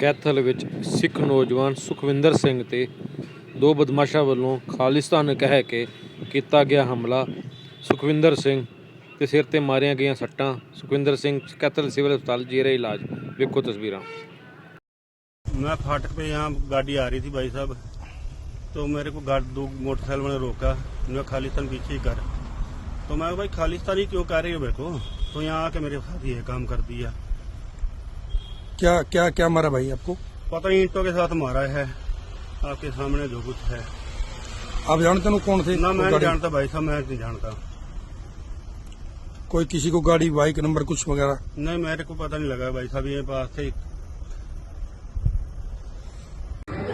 ਕੈਥਲ ਵਿੱਚ ਸਿੱਖ ਨੌਜਵਾਨ ਸੁਖਵਿੰਦਰ ਸਿੰਘ ਤੇ ਦੋ ਬਦਮਾਸ਼ਾਂ ਵੱਲੋਂ ਖਾਲਿਸਤਾਨ ਕਹਿ ਕੇ ਕੀਤਾ ਗਿਆ ਹਮਲਾ ਸੁਖਵਿੰਦਰ ਸਿੰਘ ਤੇ ਸਿਰ ਤੇ ਮਾਰੀਆਂ ਗਈਆਂ ਸੱਟਾਂ ਸੁਖਵਿੰਦਰ ਸਿੰਘ ਕੈਥਲ ਸਿਵਲ ਹਸਪਤਾਲ ਜੇਰੇ ਇਲਾਜ ਵੇਖੋ ਤਸਵੀਰਾਂ मैं फाटक पे यहाँ गाड़ी आ रही थी भाई साहब तो मेरे को गाड़ दो मोटरसाइकिल वाले रोका मैं खालिस्तान पीछे ही कर तो मैं भाई खालिस्तान ही क्यों कर रही हो मेरे को तो यहाँ आके मेरे साथ ये काम कर दिया क्या क्या क्या मारा भाई आपको पता नहीं ईंटों के साथ मारा है आपके सामने जो कुछ है आप जानते हो कौन थे ना मैं वो नहीं गाड़ी- जानता भाई साहब मैं नहीं जानता कोई किसी को गाड़ी बाइक नंबर कुछ वगैरह नहीं मेरे को पता नहीं लगा भाई साहब ये पास थे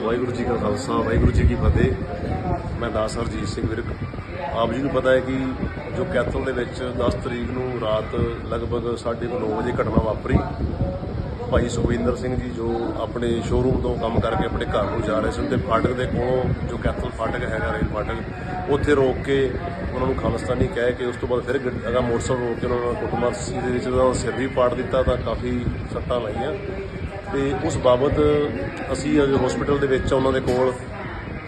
ਵਾਹਿਗੁਰੂ ਜੀ ਕਾ ਖਾਲਸਾ ਵਾਹਿਗੁਰੂ ਜੀ ਕੀ ਫਤਿਹ ਮੈਂ ਦਾਸ ਹਰਜੀਤ ਸਿੰਘ ਵਿਰਕ ਆਪ ਜੀ ਨੂੰ ਪਤਾ ਹੈ ਕਿ ਜੋ ਕੈਥਲ ਦੇ ਵਿੱਚ 10 ਤਰੀਕ ਨੂੰ ਰਾਤ ਲਗਭਗ 9:30 ਵਜੇ ਘਟਨਾ ਵਾਪਰੀ ਭਾਈ ਸੁਖਵਿੰਦਰ ਸਿੰਘ ਜੀ ਜੋ ਆਪਣੇ ਸ਼ੋਰੂਮ ਤੋਂ ਕੰਮ ਕਰਕੇ ਆਪਣੇ ਘਰ ਨੂੰ ਜਾ ਰਹੇ ਸੀ ਤੇ ਫਾਟਕ ਦੇ ਕੋਲੋਂ ਜੋ ਕੈਥਲ ਫਾਟਕ ਹੈਗਾ ਰੇਲ ਫਾਟਕ, ਉੱਥੇ ਰੋਕ ਕੇ ਉਹਨਾਂ ਨੂੰ ਖਾਲਿਸਤਾਨੀ ਕਹਿ ਕੇ ਉਸ ਤੋਂ ਬਾਅਦ ਫਿਰ ਗੱਡ- ਅਗਾ ਮੋਟਰਸਾਈਕਲ ਰੋਕ ਕੇ ਉਹਨਾਂ ਨੂੰ ਕੁੱਟਮਾਰ ਸੀ ਦੇ ਵਿੱਚ ਉਹਨਾਂ ਸਿਰ ਵੀ ਪਾੜ ਦਿੱਤਾ ਤਾਂ ਕਾਫੀ ਸੱਟਾਂ ਲਾਈਆਂ। ਤੇ ਉਸ ਬਾਬਤ ਅਸੀਂ ਅੱਜ ਹਸਪੀਟਲ ਦੇ ਵਿੱਚ ਉਹਨਾਂ ਦੇ ਕੋਲ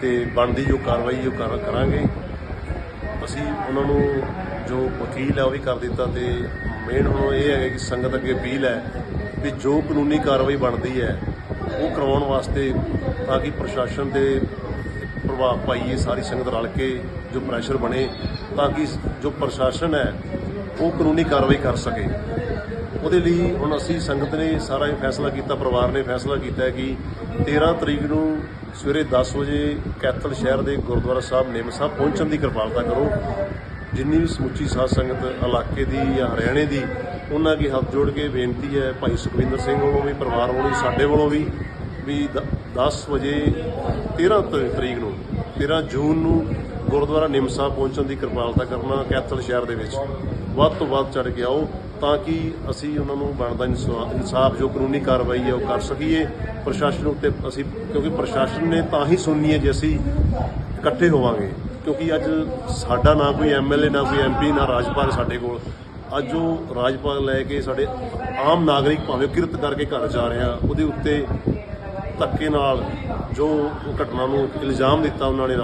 ਤੇ ਬਣਦੀ ਜੋ ਕਾਰਵਾਈ ਉਹ ਕਰਾਂਗੇ। ਅਸੀਂ ਉਹਨਾਂ ਨੂੰ ਜੋ ਵਕੀਲ ਹੈ ਉਹ ਵੀ ਕਰ ਦਿੱਤਾ ਤੇ ਮੇਨ ਹੁਣ ਇਹ ਹੈ ਕਿ ਸੰਗਤ ਅੱਗੇ ਅਪੀਲ ਹੈ ਵੀ ਜੋ ਕਾਨੂੰਨੀ ਕਾਰਵਾਈ ਬਣਦੀ ਹੈ, ਉਹ ਕਰਵਾਉਣ ਵਾਸਤੇ ਤਾਂ ਕਿ ਪ੍ਰਸ਼ਾਸਨ ਦੇ ਪ੍ਰਭਾਵ ਪਾਈਏ, ਸਾਰੀ ਸੰਗਤ ਰਲ ਕੇ ਜੋ ਪ੍ਰੈਸ਼ਰ ਬਣੇ, ਤਾਂ ਕਿ ਜੋ ਪ੍ਰਸ਼ਾਸਨ ਹੈ, ਉਹ ਕਾਨੂੰਨੀ ਕਾਰਵਾਈ ਕਰ ਸਕੇ। ਉਹਦੇ ਲਈ ਹੁਣ ਅਸੀਂ ਸੰਗਤ ਨੇ ਸਾਰਾ ਇਹ ਫੈਸਲਾ ਕੀਤਾ, ਪਰਿਵਾਰ ਨੇ ਫੈਸਲਾ ਕੀਤਾ ਹੈ ਕਿ 13 ਤਰੀਕ ਨੂੰ ਸਵੇਰੇ 10 ਵਜੇ ਕੈਥਲ ਸ਼ਹਿਰ ਦੇ ਗੁਰਦੁਆਰਾ ਸਾਹਿਬ ਨੇਮ ਸਾਹਿਬ ਪਹੁੰਚਣ ਦੀ ਕਿਰਪਾਲਤਾ ਕਰੋ। ਜਿੰਨੀ ਵੀ ਸਮੁੱਚੀ ਸਾਧ ਸੰਗਤ ਇਲਾਕੇ ਦੀ ਜਾਂ ਹਰਿਆਣੇ ਦੀ ਉਹਨਾਂ ਅੱਗੇ ਹੱਥ ਜੋੜ ਕੇ ਬੇਨਤੀ ਹੈ ਭਾਈ ਸੁਖਵਿੰਦਰ ਸਿੰਘ ਵੱਲੋਂ ਵੀ, ਪਰਿਵਾਰ ਵੱਲੋਂ ਵੀ, ਸਾਡੇ ਵੱਲੋਂ ਵੀ ਵੀ ਦ- 10 ਵਜੇ 13 ਤ- ਤਰੀਕ ਨੂੰ 13 ਜੂਨ ਨੂੰ ਗੁਰਦੁਆਰਾ ਨਿੰਮ ਸਾਹਿਬ ਪਹੁੰਚਣ ਦੀ ਕਿਰਪਾਲਤਾ ਕਰਨਾ ਕੈਥਲ ਸ਼ਹਿਰ ਦੇ ਵਿੱਚ। ਵੱਧ ਤੋਂ ਵੱਧ ਚੜ ਕੇ ਆਓ ਤਾਂ ਕਿ ਅਸੀਂ ਉਹਨਾਂ ਨੂੰ ਬਣਦਾ ਇਨਸਾ- ਇਨਸਾਫ ਜੋ ਕਾਨੂੰਨੀ ਕਾਰਵਾਈ ਹੈ ਉਹ ਕਰ ਸਕੀਏ। ਪ੍ਰਸ਼ਾਸਨ ਉੱਤੇ ਅਸੀਂ, ਕਿਉਂਕਿ ਪ੍ਰਸ਼ਾਸਨ ਨੇ ਤਾਂ ਹੀ ਸੁਣਨੀ ਹੈ ਜੇ ਅਸੀਂ ਇਕੱਠੇ ਹੋਵਾਂਗੇ, ਕਿਉਂਕਿ ਅੱਜ ਸਾਡਾ ਨਾ ਕੋਈ ਐਮਐਲਏ ਨਾ ਕੋਈ ਐਮਪੀ ਨਾ ਰਾਜਪਾਲ ਸਾਡੇ ਕੋਲ। ਅੱਜ ਉਹ ਰਾਜਪਾਲ ਲੈ ਕੇ ਸਾਡੇ ਆਮ ਨਾਗਰਿਕ ਭਾਵੇਂ ਕਿਰਤ ਕਰਕੇ ਘਰ ਜਾ ਰਿਹਾ, ਉਹਦੇ ਉੱਤੇ ਧੱਕੇ ਨਾਲ ਜੋ ਘਟਨਾ ਨੂੰ ਇਲਜ਼ਾਮ ਦਿੱਤਾ ਉਹਨਾਂ ਨੇ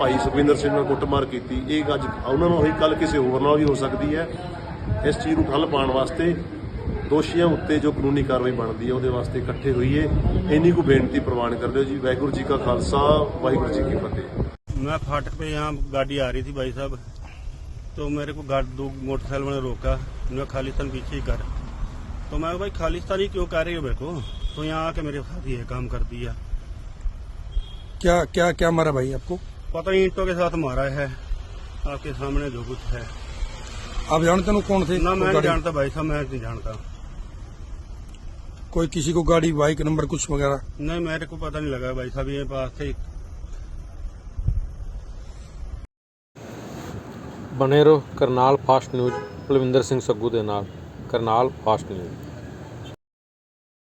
ਭਾਈ ਸੁਖਵਿੰਦਰ ਸਿੰਘ ਨਾਲ ਕੁੱਟਮਾਰ ਕੀਤੀ। ਇਹ ਅੱਜ ਉਹਨਾਂ ਨੂੰ ਹੋਈ ਕੱਲ ਕਿਸੇ ਹੋਰ ਨਾਲ ਵੀ ਹੋ ਸਕਦੀ ਹੈ। ਇਸ ਚੀਜ਼ ਨੂੰ ਠੱਲ ਪਾਉਣ ਵਾਸਤੇ ਦੋਸ਼ੀਆਂ ਉੱਤੇ ਜੋ ਕਾਨੂੰਨੀ ਕਾਰਵਾਈ ਬਣਦੀ ਹੈ, ਉਹਦੇ ਵਾਸਤੇ ਇਕੱਠੇ ਹੋਈਏ। ਇੰਨੀ ਕੋ ਬੇਨਤੀ ਪ੍ਰਵਾਨ ਕਰ ਦਿਓ ਜੀ। ਵਾਹਿਗੁਰੂ ਜੀ ਕਾ ਖਾਲਸਾ, ਵਾਹਿਗੁਰੂ ਜੀ ਕੀ ਫਤਿਹ। ਮੈਂ ਫਾਟਕ ਤੇ ਆ ਗਾਡੀ ਆ ਰਹੀ ਸੀ ਬਾਈ ਸਾਹਿਬ। तो मेरे को गाड़ दो मोटरसाइकिल वाले रोका मैं खालिस्तान पीछे ही कर। तो मैं भाई खालिस्तान ही क्यों कर रही हो मेरे को? तो यहाँ आके मेरे साथ ये काम कर दिया। क्या क्या क्या मारा भाई आपको? पता नहीं ईंटों के साथ मारा है आपके सामने जो कुछ है। आप जानते हो कौन थे? ना मैं नहीं जानता भाई साहब मैं नहीं जानता। कोई किसी को गाड़ी बाइक नंबर कुछ वगैरह? नहीं मेरे को पता नहीं लगा भाई साहब ये पास थे ਬਣੇ ਰਹੋ ਕਰਨਾਲ ਫਾਸਟ ਨਿਊਜ਼ ਕੁਲਵਿੰਦਰ ਸਿੰਘ ਸੱਗੂ ਦੇ ਨਾਲ ਕਰਨਾਲ ਫਾਸਟ ਨਿਊਜ਼।